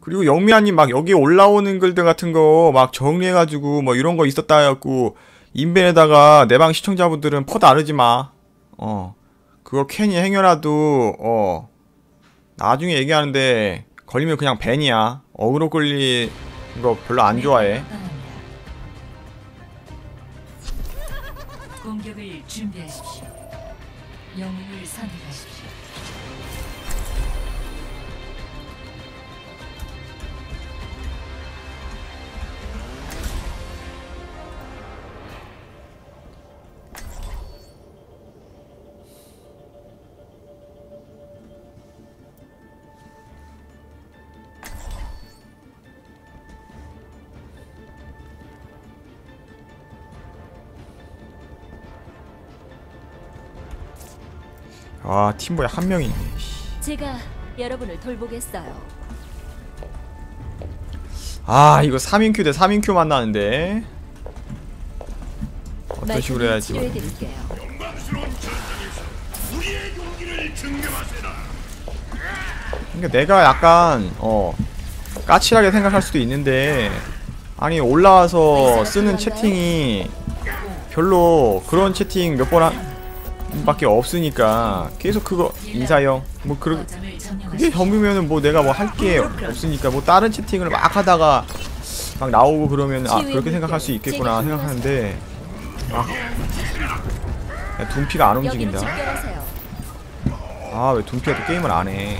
그리고 영미아님 막 여기 올라오는 글들 같은 거 막 정리해가지고 뭐 이런 거 있었다 해갖고 인벤에다가 내 방 시청자분들은 퍼 나르지 마. 어. 그거 괜히 행여라도 어 나중에 얘기하는데 걸리면 그냥 벤이야. 어그로 끌리 거 별로 안 좋아해. 공격을 준비하십시오. 영웅을 선택하십시오. 아 팀보에 한 명이 있네. 씨. 제가 여러분을 돌보겠어요. 아 이거 3인큐 대 3인큐 만나는데 어떤 식으로 해야지? 그러니까 내가 약간 어 까칠하게 생각할 수도 있는데 아니 올라와서 쓰는 채팅이 별로 그런 채팅 몇번 한 밖에 없으니까 계속 그거 인사형 뭐 점령하십시오. 그게 점이면은 뭐 내가 뭐 할 게 없으니까 뭐 다른 채팅을 막 하다가 막 나오고 그러면 아 그렇게 생각할 수 있겠구나 생각하는데 아 야, 둔피가 안 움직인다. 아왜 둔피가 또 게임을 안해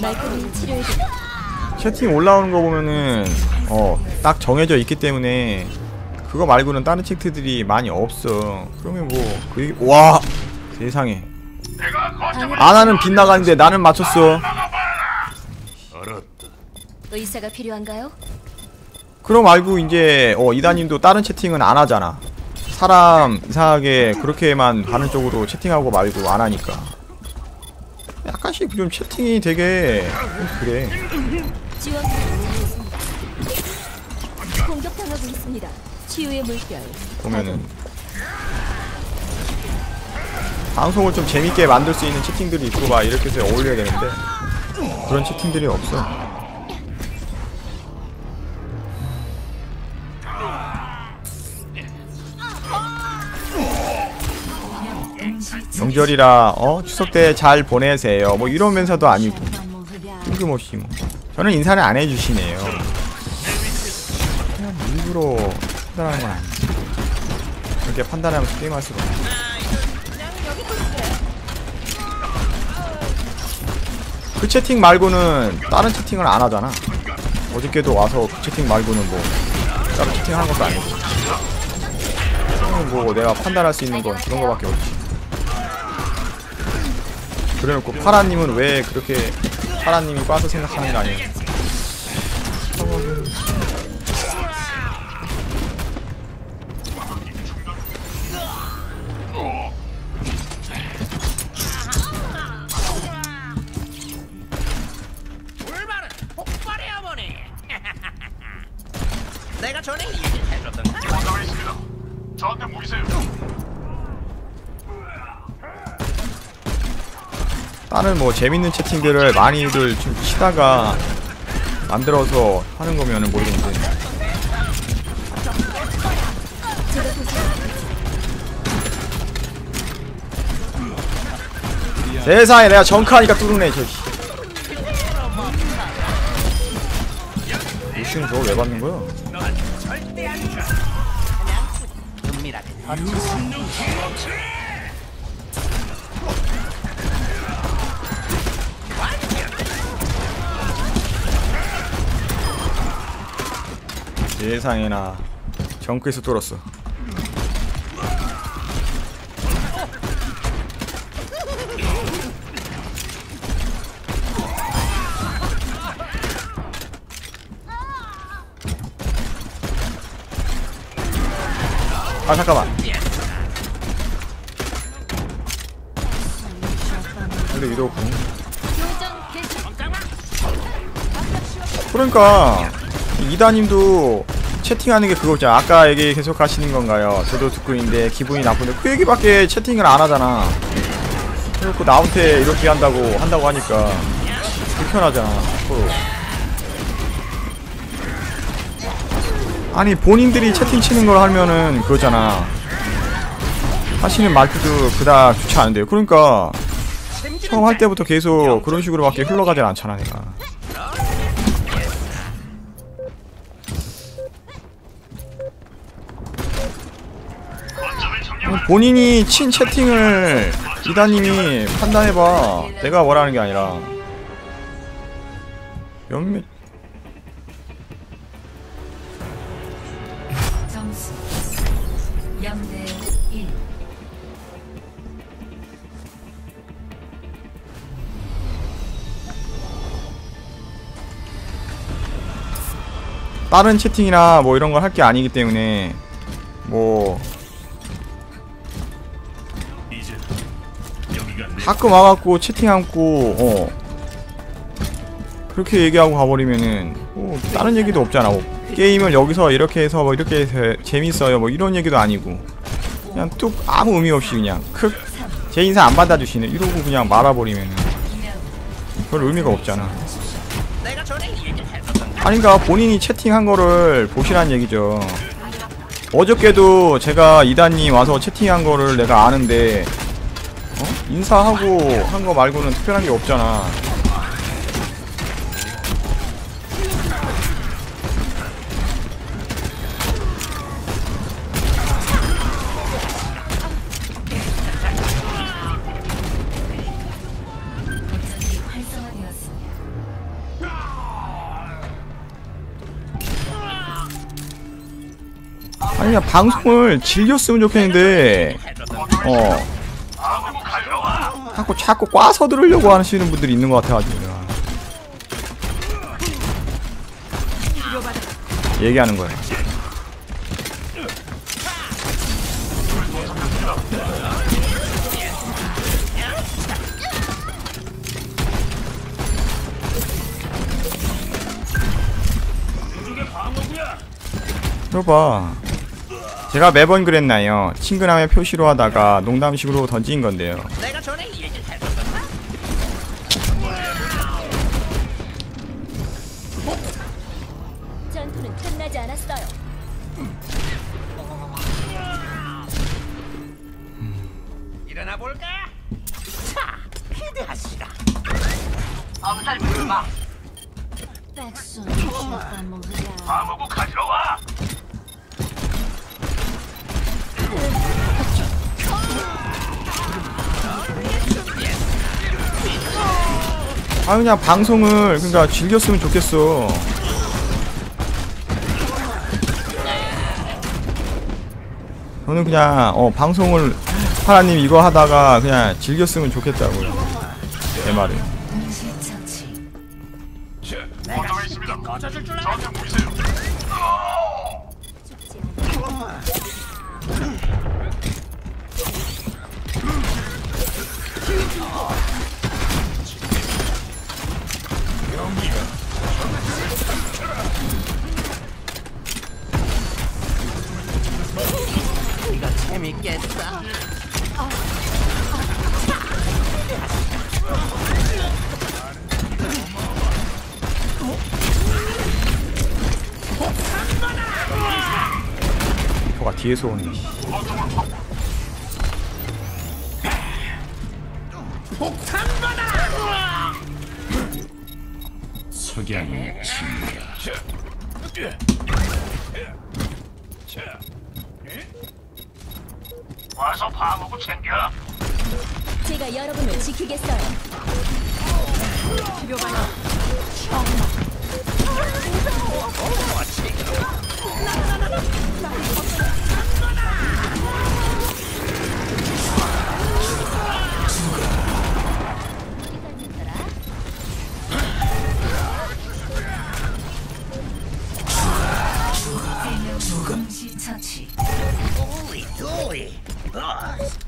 말끔히. 채팅 올라오는 거 보면은 어 딱 정해져 있기 때문에 그거 말고는 다른 채팅들이 많이 없어. 그러면 뭐그와! 세상에. 아나는 빗나가는데 나는 맞췄어. 의사가 필요한가요? 그럼 말고 이제 어 이다님도 다른 채팅은 안 하잖아. 사람 이상하게 그렇게만 가는 쪽으로 채팅하고 말고 안 하니까 약간씩 좀 채팅이 되게 좀 그래. 공격당하고 있습니다. 치유의 물결. 보면은 방송을 좀 재밌게 만들 수 있는 채팅들이 있고 막 이렇게 해서 어울려야 되는데 그런 채팅들이 없어 명절이라 어 추석 때 잘 보내세요. 뭐 이러면서도 아니고. 뜬금없이 뭐. 저는 인사를 안 해주시네요. 그냥 일부러 판단하는 건 아니지 그렇게 판단하면서 게임할 수가 없네 그 채팅 말고는 다른 채팅을 안 하잖아. 어저께도 와서 그 채팅 말고는 뭐 따로 채팅하는 것도 아니고. 뭐 내가 판단할 수 있는 건 그런 거밖에 없지 그래놓고 파라님은 왜 그렇게 파라님이 빠서 생각하는 거 아니에요 다른 뭐 재밌는 채팅들을 많이들 좀 치다가 만들어서 하는 거면은 모르겠는데 세상에 내가 정크하니까 뚫으네 저기 루시는 저걸 왜 받는 거야? 절 세상에나 정크에서 뚫었어. 아 잠깐만. 근데 개시. 그러니까 이다님도 채팅하는 게 그거 있잖아. 아까 얘기 계속 하시는 건가요? 저도 듣고 있는데 기분이 나쁜데 그 얘기밖에 채팅을 안 하잖아. 그래놓고 나한테 이렇게 한다고 한다고 하니까 불편하잖아. 서로. 아니 본인들이 채팅 치는 걸 하면은 그거잖아. 하시는 말투도 그닥 좋지 않은데요. 그러니까 처음 할 때부터 계속 그런 식으로밖에 흘러가질 않잖아 내가. 본인이 친 채팅을 이다님이 판단해봐. 내가 뭐라는 게 아니라. 몇몇 점수. 0대 1 다른 채팅이나 뭐 이런 걸 할 게 아니기 때문에 뭐 가끔 와갖고 채팅하고 어. 그렇게 얘기하고 가버리면은 뭐 다른 얘기도 없잖아. 뭐 게임을 여기서 이렇게 해서 뭐 이렇게 해서 재밌어요. 뭐 이런 얘기도 아니고. 그냥 뚝 아무 의미 없이 그냥 크제 인사 안 받아주시네. 이러고 그냥 말아버리면은 별 의미가 없잖아. 내가 전에 얘기했었던 아니 그니까 본인이 채팅한 거를 보시란 얘기죠. 어저께도 제가 이단님 와서 채팅한 거를 내가 아는데 어? 인사하고 한 거 말고는 특별한 게 없잖아 거점이 활성화되었습니다. 아니 그냥 방송을 즐겼으면 좋겠는데 어 자꾸 자꾸 꽈서 들으려고 하시는 분들이 있는 것 같아가지고 내가. 얘기하는 거야 이거 제가 매번 그랬나요? 친근함의 표시로 하다가 농담식으로 던진 건데요. 아 그냥 방송을 그러니까 즐겼으면 좋겠어. 저는 그냥 어 방송을 하나님 이거 하다가 그냥 즐겼으면 좋겠다고요. 내 말은. 이거 재밌겠어. 뭐가 뒤에서 오네. 와서 방어구 챙겨. 제가 여러분을 지키겠어요. 동시 처치 오이 도